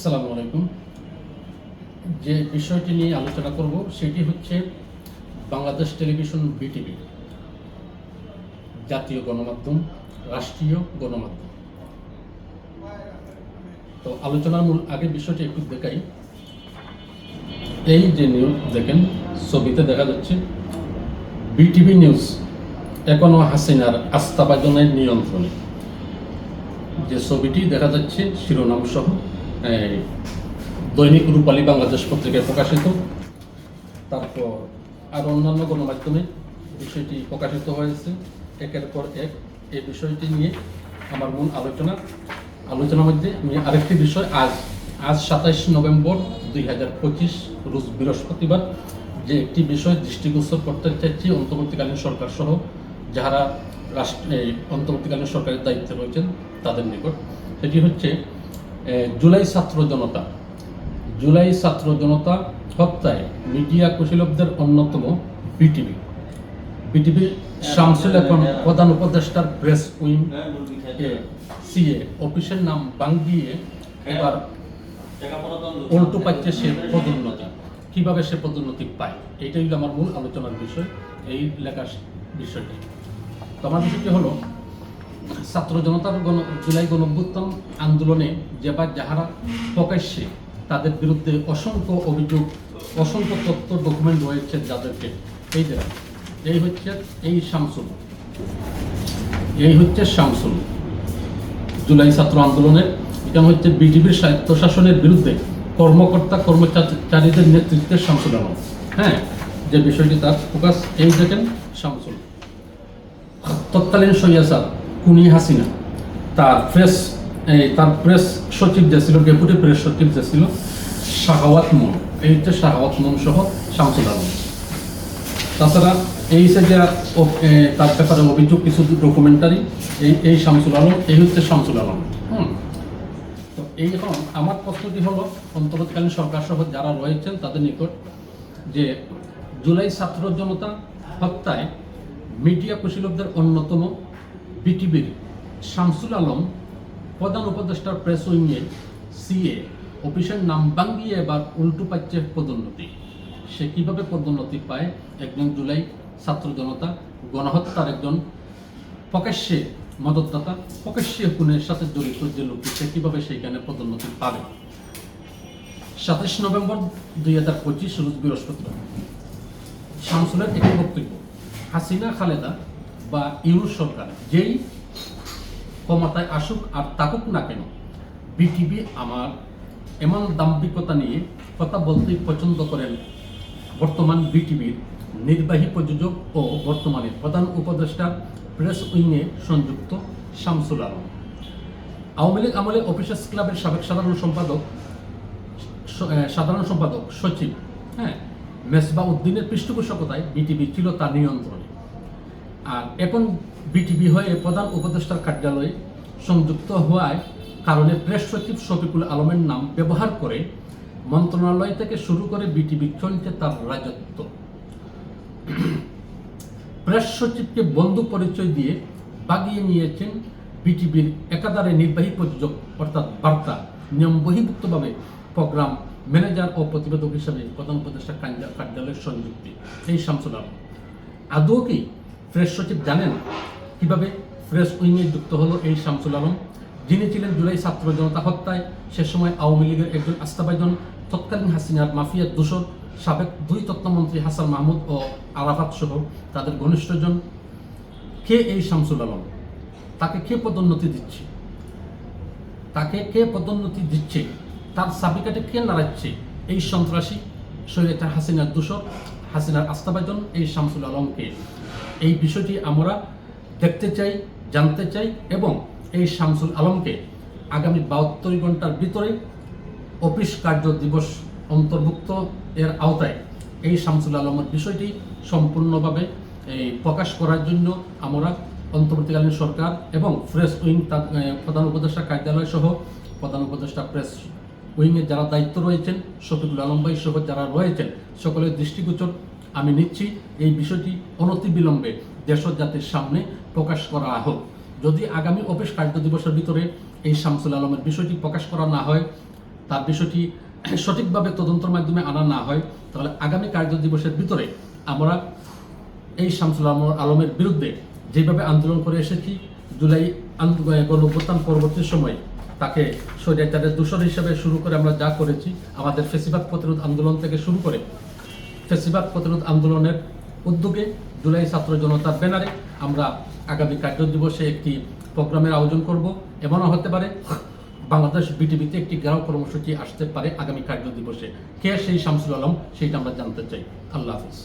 আসসালামু আলাইকুম। যে বিষয়টি নিয়ে আলোচনা করব, সেটি হচ্ছে বাংলাদেশ টেলিভিশন বিটিভি, জাতীয় গণমাধ্যম, রাষ্ট্রীয় গণমাধ্যম। তো আলোচনার মূল আগে বিষয়টি একটু দেখাই। এই যে নিউজ দেখেন, ছবিতে দেখা যাচ্ছে বিটিভি নিউজ এখনও হাসিনার আস্থাভাজনের নিয়ন্ত্রণে। যে ছবিটি দেখা যাচ্ছে শিরোনাম সহ দৈনিক রূপালী বাংলাদেশ পত্রিকায় প্রকাশিত। তারপর আর অন্যান্য গণমাধ্যমে বিষয়টি প্রকাশিত হয়েছে। একের পর এক এই বিষয়টি নিয়ে আমার মূল আলোচনা। আলোচনার মধ্যে আমি আরেকটি বিষয়, আজ আজ সাতাইশ নভেম্বর দুই হাজার পঁচিশ, রোজ বৃহস্পতিবার, যে একটি বিষয় দৃষ্টিগোচর করতে চাইছি অন্তর্বর্তীকালীন সরকার সহ যারা রাষ্ট্র অন্তর্বর্তীকালীন সরকারের দায়িত্বে রয়েছেন তাদের নিকট। সেটি হচ্ছে জুলাই ছাত্র জনতা। জুলাই ছাত্র জনতা হত্যায় মিডিয়া কুশীলবদের অন্যতম বিটিভি বিটিভি শামসুল এখন প্রধান উপদেষ্টার প্রেস উইং সিএ। অফিসের নাম বাঙ্গিয়ে এবার উল্টো পাচ্ছে সে পদোন্নতি। কীভাবে সে পদোন্নতি পায়? এইটাই হলো আমার মূল আলোচনার বিষয়, এই লেখার বিষয়টি। তো আমার বিষয়টি হলো ছাত্র জনতার গণ জুলাই গণঅভ্যুত্থান আন্দোলনে যে বা যাহারা প্রকাশ্যে তাদের বিরুদ্ধে অসংখ্য অভিযোগ, অসংখ্য তথ্য ডকুমেন্ট রয়েছে যাদেরকে। এই যে, এই হচ্ছে এই শামসুল। এই হচ্ছে শামসুল। জুলাই ছাত্র আন্দোলনের এটা হচ্ছে বিজেপির স্বায়ত্তশাসনের বিরুদ্ধে কর্মকর্তা, কর্মচারীদের নেতৃত্বে শামসুল আলম। হ্যাঁ যে বিষয়টি তার ফোকাস এই দেখেন শামসুল। তৎকালীন সৈয়াসাদ কুনি হাসিনা। তার প্রেস এই তার প্রেস সচিব যে ছিল ডেপুটি প্রেস সচিব যে ছিল, শাহাওয়াত মন এই হচ্ছে শাহাওয়াত মন সহ শামসুল আলম তাছাড়া এই যে যে তার ব্যাপারে অভিযোগ, কিছু ডকুমেন্টারি এই এই শামসুল আলম এই হচ্ছে শামসুল আলম হুম। তো এই এখন আমার প্রশ্নটি হলো, অন্তর্বর্তীকালীন সরকার সহ যারা রয়েছেন, তাদের নিকট যে জুলাই ছাত্র জনতা হত্যায় মিডিয়া কুশীলবদের অন্যতম বিটিভির শামসুল আলম, প্রধান উপদেষ্টার প্রেস উইংয়ে সিএ, অফিসের নাম বাঙ্গিয়ে এবার উল্টু পাচ্ছে পদোন্নতি। সে কীভাবে পদোন্নতি পায়? একজন জুলাই, ছাত্র জনতা, গণহত্যার একজন প্রকাশ্যে মদতদাতা, প্রকাশ্যে খুনের সাথে জড়িত যে লোকটি, সে কীভাবে সেইখানে পদোন্নতি পাবে? সাতাশ নভেম্বর দুই হাজার পঁচিশ, রোজ বৃহস্পতিবার। শামসুলের একটি বক্তব্য, হাসিনা খালেদা বা ইউরোপ সরকার যেই ক্ষমতায় আসুক আর থাকুক না কেন বিটিভি আমার এমন দাম্ভিকতা নিয়ে কথা বলতেই পছন্দ করেন বর্তমান বিটিভির নির্বাহী প্রযোজক ও বর্তমানে প্রধান উপদেষ্টা প্রেস উইংয়ে সংযুক্ত শামসুল আলম। আওয়ামী লীগ আমলে অফিসার্স ক্লাবের সাবেক সাধারণ সম্পাদক সাধারণ সম্পাদক সচিব হ্যাঁ মেসবা উদ্দিনের পৃষ্ঠপোষকতায় বিটিভি ছিল তার নিয়ন্ত্রণে। আর এখন বিটিভি হয়ে প্রধান উপদেষ্টার কার্যালয়ে সংযুক্ত হওয়ায় কারণে প্রেস সচিব শফিকুল আলমের নাম ব্যবহার করে মন্ত্রণালয় থেকে শুরু করে বিটিভি চলছে তার রাজত্ব। প্রেস সচিবকে বন্ধু পরিচয় দিয়ে বাগিয়ে নিয়েছেন বিটিভির একাধারে নির্বাহী প্রযোজক, অর্থাৎ বার্তা, নিয়ম বহির্ভুক্তভাবে প্রোগ্রাম ম্যানেজার ও প্রতিবেদক হিসাবে প্রধান উপদেষ্টা কার্যালয়ের সংযুক্তি। এই শামসুল আলম, আদৌ কি প্রেস সচিব জানেন কীভাবে প্রেস উইংয়ে যুক্ত হলো এই শামসুল আলম, যিনি ছিলেন জুলাই ছাত্র জনতা হত্যায় সে সময় আওয়ামী লীগের একজন আস্থাভাজন তৎকালীন হাসিনার মাফিয়ার দূষণ সাবেক দুই তথ্যমন্ত্রী হাসান মাহমুদ ও আরাফাত সহ তাদের ঘনিষ্ঠজন। কে এই শামসুল আলম? তাকে কে পদোন্নতি দিচ্ছে? তাকে কে পদোন্নতি দিচ্ছে? তার সাবিকাটে কে নাড়াচ্ছে? এই সন্ত্রাসী, শরীয়তার হাসিনার দূষক হাসিনার আস্থাভাজন এই শামসুল আলমকে এই বিষয়টি আমরা দেখতে চাই, জানতে চাই এবং এই শামসুল আলমকে আগামী বাহাত্তর ঘণ্টার ভিতরে অফিস কার্য দিবস অন্তর্ভুক্ত এর আওতায় এই শামসুল আলমের বিষয়টি সম্পূর্ণভাবে প্রকাশ করার জন্য আমরা অন্তর্বর্তীকালীন সরকার এবং প্রেস উইং প্রধান উপদেষ্টা কার্যালয় সহ প্রধান উপদেষ্টা প্রেস উইংয়ের যারা দায়িত্ব রয়েছেন, শফিকুল আলম ভাই সহ যারা রয়েছেন, সকলের দৃষ্টিগোচর আমি নিচ্ছি এই বিষয়টি অনতিবিলম্বে দেশ জাতির সামনে প্রকাশ করা হোক। যদি আগামী অফিস কার্য দিবসের ভিতরে এই শামসুল আলমের বিষয়টি প্রকাশ করা না হয়, তার বিষয়টি সঠিকভাবে তদন্তের মাধ্যমে আনা না হয়, তাহলে আগামী কার্য দিবসের ভিতরে আমরা এই শামসুল আলম- আলমের বিরুদ্ধে যেভাবে আন্দোলন করে এসেছি, জুলাই গণঅভ্যুত্থান পরবর্তী সময়ে তাকে তাদের দূষণ হিসেবে শুরু করে আমরা যা করেছি, আমাদের ফেসিবাদ প্রতিরোধ আন্দোলন থেকে শুরু করে ফেসিবাদ প্রতিরোধ আন্দোলনের উদ্যোগে জুলাই ছাত্র জনতার ব্যানারে আমরা আগামী কার্য দিবসে একটি প্রোগ্রামের আয়োজন করব। এমনও হতে পারে বাংলাদেশ বিটিভিতে একটি গ্রাম কর্মসূচি আসতে পারে আগামী কার্য দিবসে কে সেই শামসুল আলম, সেইটা আমরা জানতে চাই। আল্লাহ হাফিজ।